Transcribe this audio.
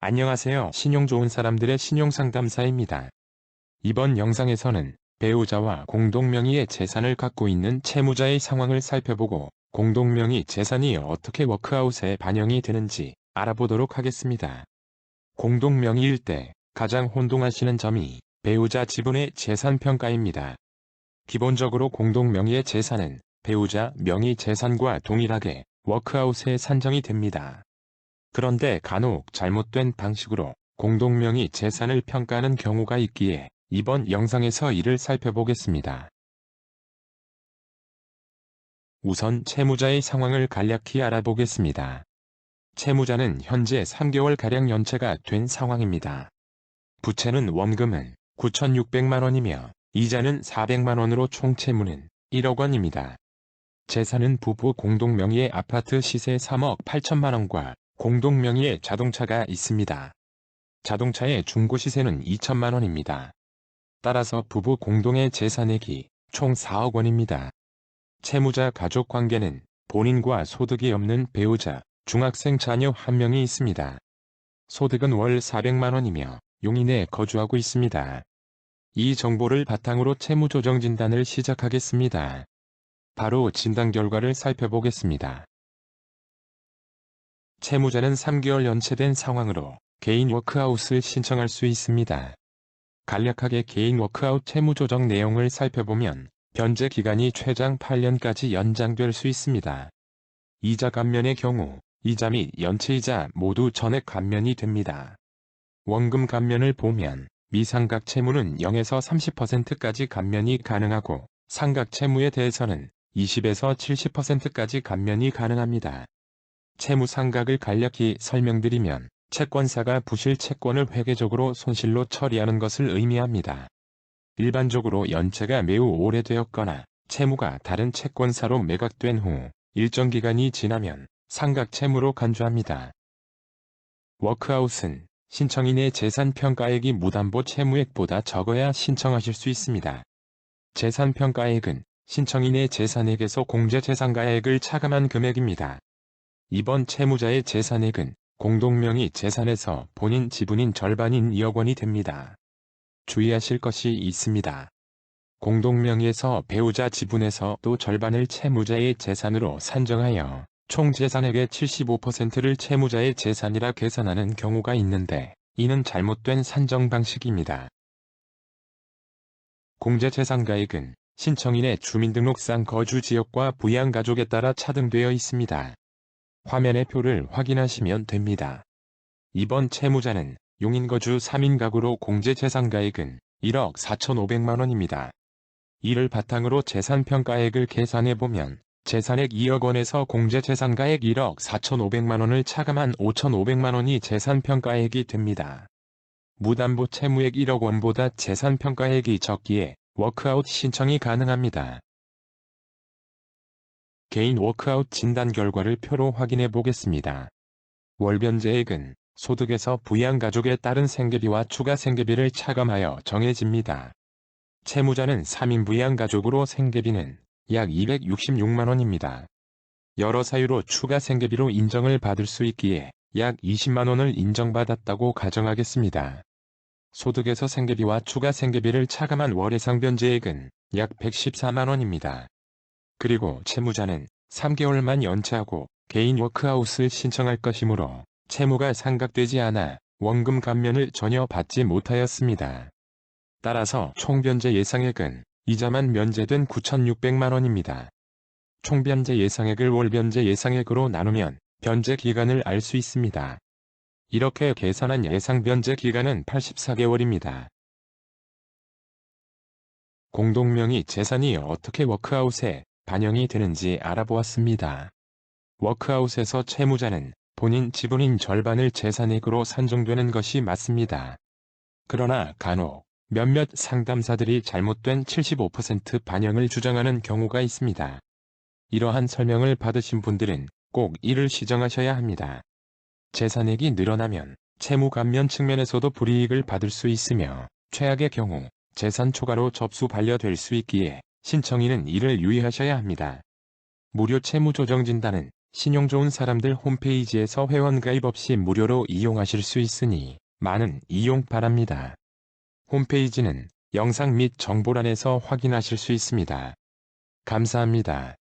안녕하세요. 신용 좋은 사람들의 신용상담사입니다. 이번 영상에서는 배우자와 공동명의의 재산을 갖고 있는 채무자의 상황을 살펴보고 공동명의 재산이 어떻게 워크아웃에 반영이 되는지 알아보도록 하겠습니다. 공동명의일 때 가장 혼동하시는 점이 배우자 지분의 재산 평가입니다. 기본적으로 공동명의의 재산은 배우자 명의 재산과 동일하게 워크아웃에 산정이 됩니다. 그런데 간혹 잘못된 방식으로 공동명의 재산을 평가하는 경우가 있기에 이번 영상에서 이를 살펴보겠습니다. 우선 채무자의 상황을 간략히 알아보겠습니다. 채무자는 현재 3개월가량 연체가 된 상황입니다. 부채는 원금은 9,600만원이며 이자는 400만원으로 총 채무는 1억 원입니다. 재산은 부부 공동명의의 아파트 시세 3억 8천만원과 공동명의의 자동차가 있습니다. 자동차의 중고시세는 2천만 원입니다. 따라서 부부 공동의 재산액이 총 4억 원입니다. 채무자 가족 관계는 본인과 소득이 없는 배우자, 중학생 자녀 한 명이 있습니다. 소득은 월 400만 원이며 용인에 거주하고 있습니다. 이 정보를 바탕으로 채무조정 진단을 시작하겠습니다. 바로 진단 결과를 살펴보겠습니다. 채무자는 3개월 연체된 상황으로 개인 워크아웃을 신청할 수 있습니다. 간략하게 개인 워크아웃 채무 조정 내용을 살펴보면 변제 기간이 최장 8년까지 연장될 수 있습니다. 이자 감면의 경우 이자 및 연체이자 모두 전액 감면이 됩니다. 원금 감면을 보면 미상각 채무는 0에서 30%까지 감면이 가능하고 상각 채무에 대해서는 20에서 70%까지 감면이 가능합니다. 채무 상각을 간략히 설명드리면 채권사가 부실 채권을 회계적으로 손실로 처리하는 것을 의미합니다. 일반적으로 연체가 매우 오래되었거나 채무가 다른 채권사로 매각된 후 일정 기간이 지나면 상각 채무로 간주합니다. 워크아웃은 신청인의 재산 평가액이 무담보 채무액보다 적어야 신청하실 수 있습니다. 재산 평가액은 신청인의 재산액에서 공제 재산가액을 차감한 금액입니다. 이번 채무자의 재산액은 공동명의 재산에서 본인 지분인 절반인 2억 원이 됩니다. 주의하실 것이 있습니다. 공동명의에서 배우자 지분에서 또 절반을 채무자의 재산으로 산정하여 총 재산액의 75%를 채무자의 재산이라 계산하는 경우가 있는데 이는 잘못된 산정 방식입니다. 공제재산가액은 신청인의 주민등록상 거주지역과 부양가족에 따라 차등되어 있습니다. 화면의 표를 확인하시면 됩니다. 이번 채무자는 용인거주 3인 가구로 공제재산가액은 1억 4,500만원입니다. 이를 바탕으로 재산평가액을 계산해보면 재산액 2억 원에서 공제재산가액 1억 4,500만원을 차감한 5,500만원이 재산평가액이 됩니다. 무담보 채무액 1억 원보다 재산평가액이 적기에 워크아웃 신청이 가능합니다. 개인 워크아웃 진단 결과를 표로 확인해 보겠습니다. 월변제액은 소득에서 부양가족에 따른 생계비와 추가 생계비를 차감하여 정해집니다. 채무자는 3인 부양가족으로 생계비는 약 266만원입니다. 여러 사유로 추가 생계비로 인정을 받을 수 있기에 약 20만원을 인정받았다고 가정하겠습니다. 소득에서 생계비와 추가 생계비를 차감한 월예상변제액은 약 114만원입니다. 그리고 채무자는 3개월만 연체하고 개인 워크아웃을 신청할 것이므로 채무가 상각되지 않아 원금 감면을 전혀 받지 못하였습니다. 따라서 총변제 예상액은 이자만 면제된 9,600만원입니다. 총변제 예상액을 월변제 예상액으로 나누면 변제 기간을 알 수 있습니다. 이렇게 계산한 예상 변제 기간은 84개월입니다. 공동명의 재산이 어떻게 워크아웃에 반영이 되는지 알아보았습니다. 워크아웃에서 채무자는 본인 지분인 절반을 재산액으로 산정되는 것이 맞습니다. 그러나 간혹 몇몇 상담사들이 잘못된 75% 반영을 주장하는 경우가 있습니다. 이러한 설명을 받으신 분들은 꼭 이를 시정하셔야 합니다. 재산액이 늘어나면 채무 감면 측면에서도 불이익을 받을 수 있으며 최악의 경우 재산 초과로 접수 반려될 수 있기에 신청인은 이를 유의하셔야 합니다. 무료 채무조정 진단은 신용 좋은 사람들 홈페이지에서 회원가입 없이 무료로 이용하실 수 있으니 많은 이용 바랍니다. 홈페이지는 영상 및 정보란에서 확인하실 수 있습니다. 감사합니다.